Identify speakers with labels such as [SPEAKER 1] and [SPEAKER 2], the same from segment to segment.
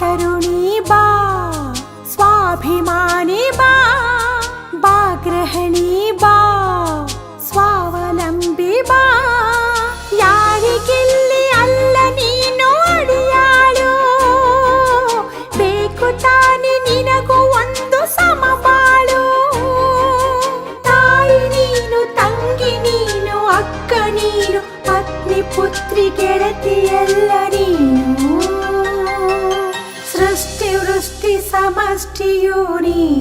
[SPEAKER 1] तरुणी बा स्वाभिमानी बा। ಸಮಷ್ಟಿಯು ನೀನು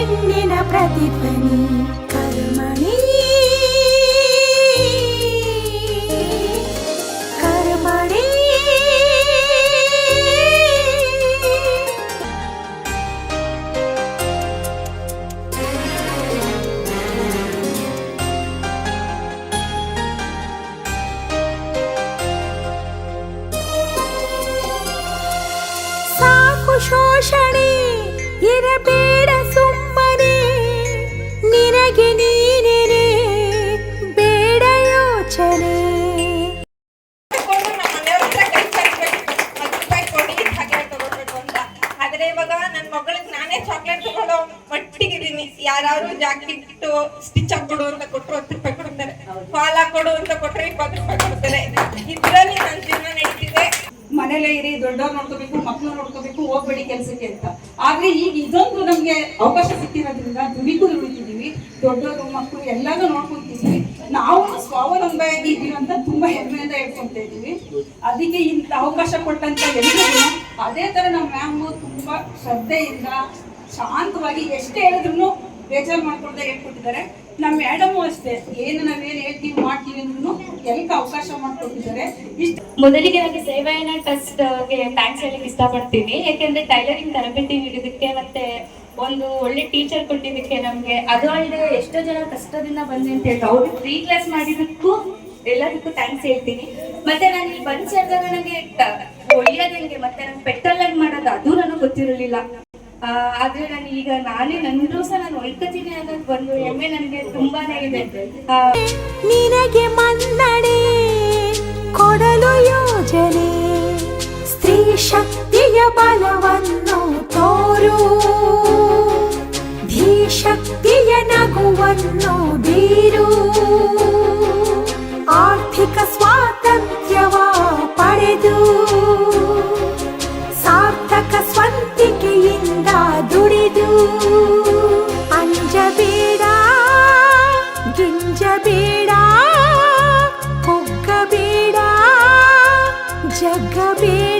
[SPEAKER 1] ಹೆಣ್ಣಿನ ಪ್ರತಿಧ್ವನಿ ಕರ್ಮಣಿ ಕರ್ಮಣಿ ಸಾಕು ಶೋಷಣೆ ಇರಬೇಡ
[SPEAKER 2] ತಗೊಳ್ಳೋ ಮಟ್ಟಿಗಿದ್ದೀನಿ ಯಾರು ಜಾಕೆಟ್ ಸ್ಟಿಚ್ ಹಾಕೊಡು ಅಂತ ಕೊಟ್ರು ಹತ್ತು ರೂಪಾಯಿ ಕೊಡ್ತಾರೆ. ಫಾಲ್ ಹಾಕೊಡು ಅಂತ ಕೊಟ್ರೆ ಇಪ್ಪತ್ತು ರೂಪಾಯಿ ಕೊಡ್ತಾರೆ. ಇದ್ರಲ್ಲಿ ನನ್ನ ಜೀವನ ನಡೀತಿದೆ.
[SPEAKER 3] ಮನೇಲೇ ಇರಿ, ದೊಡ್ಡವ್ರು ನೋಡ್ಕೋಬೇಕು, ಮಕ್ಳು ನೋಡ್ಕೋಬೇಕು, ಹೋಗ್ಬೇಡಿ ಕೆಲಸಕ್ಕೆ ಅಂತ. ಆದ್ರೆ ಈಗ ಇದೊಂದು ನಮ್ಗೆ ಅವಕಾಶ ಸಿಕ್ಕಿರೋದ್ರಿಂದ ದುಡಿಗೂ ದುಡಿತಿದೀವಿ. ದೊಡ್ಡವರು ಮಕ್ಕಳು ಎಲ್ಲಾನು ನೋಡ್ಕೊಂತಿದೀವಿ. ನಾವು ಸ್ವಾವಲಂಬಿಯಾಗಿ ಇದೀವಿ ಅಂತ ತುಂಬಾ ಹೆಮ್ಮೆಯಿಂದ ಹೇಳ್ಕೊಂತ ಇದೀವಿ. ಅದಕ್ಕೆ ಇಂಥ ಅವಕಾಶ ಕೊಟ್ಟಂತ ಎಲ್ಲರಿಗೂ ಅದೇ ತರ ನಮ್ಮ ಮ್ಯಾಮ್ ತುಂಬಾ ಶ್ರದ್ಧೆಯಿಂದ ಶಾಂತವಾಗಿ ಎಷ್ಟೇ ಹೇಳಿದ್ರು ಬೇಜಾರು ಮಾಡ್ಕೊಳ್ದೆ ಹೇಳ್ಕೊಟ್ಟಿದ್ದಾರೆ. ನಮ್ಮ ಮೇಡಮು ಅಷ್ಟೇ. ಏನು ನಾವೇನು ಹೇಳ್ತೀವಿ, ಮಾಡ್ತೀವಿ ಅಂದ್ರೂ ಎಲ್ಲಕ್ಕೆ ಅವಕಾಶ ಮಾಡ್ಕೊಟ್ಟಿದ್ದಾರೆ. ಇಷ್ಟು
[SPEAKER 4] ಮೊದಲಿಗೆ ನನಗೆ ಸೇವೆಯನ್ನ ಟ್ರಸ್ಟ್ಗೆ ಥ್ಯಾಂಕ್ಸ್ ಹೇಳಕ್ಕೆ ಇಷ್ಟಪಡ್ತೀನಿ. ಯಾಕೆಂದ್ರೆ ಟೈಲರಿಂಗ್ ತರಬೇತಿ ನೀಡಿದಕ್ಕೆ ಮತ್ತೆ ಒಂದು ಒಳ್ಳೆ ಟೀಚರ್ ಕೊಟ್ಟಿದ್ದಕ್ಕೆ ನಮ್ಗೆ ಅದು ಅಲ್ಲದೆ ಎಷ್ಟೋ ಜನ ಕಷ್ಟದಿಂದ ಬಂದೆ ಅಂತ ಹೇಳ್ತಾ ಅವ್ರಿಗೆ ಫ್ರೀ ಕ್ಲಾಸ್ ಮಾಡಿದಕ್ಕೂ ಎಲ್ಲದಕ್ಕೂ ಥ್ಯಾಂಕ್ಸ್ ಹೇಳ್ತೀನಿ. ಮತ್ತೆ ನಾನು ಇಲ್ಲಿ ಬಂದ್ ಸೇರಿದಾಗ ನನಗೆ ಒಳ್ಳೆಯದಂಗೆ ಮತ್ತೆ ನಂಗೆ ಪೆಟ್ರೋಲ್ ಆಗಿ ಮಾಡೋದು? ಅದು ನನಗೆ ಗೊತ್ತಿರಲಿಲ್ಲ. ಆದ್ರೆ ನಾನು ಈಗ ನಾನೇ ನನ್ನ ಸಹ ನಾನು ಒಳ್ಕತೀನಿ ಅನ್ನೋದು ಬಂದು ಹೆಮ್ಮೆ ನನಗೆ ತುಂಬಾನೇ ಇದೆ.
[SPEAKER 1] ನಿನಗೆ ಮನ್ನಣೆ, ಕೊಡಲು ಯೋಜನೆ, ಸ್ತ್ರೀ ಶಕ್ತಿಯ ಬಲವನ್ನು ತೋರು. ಶಕ್ತಿಯ ನಗುವನ್ನು ಬೀರು. ಆರ್ಥಿಕ ಸ್ವಾತಂತ್ರ್ಯವ పంచబీడా కుక్కబీడా జగ్గబీడా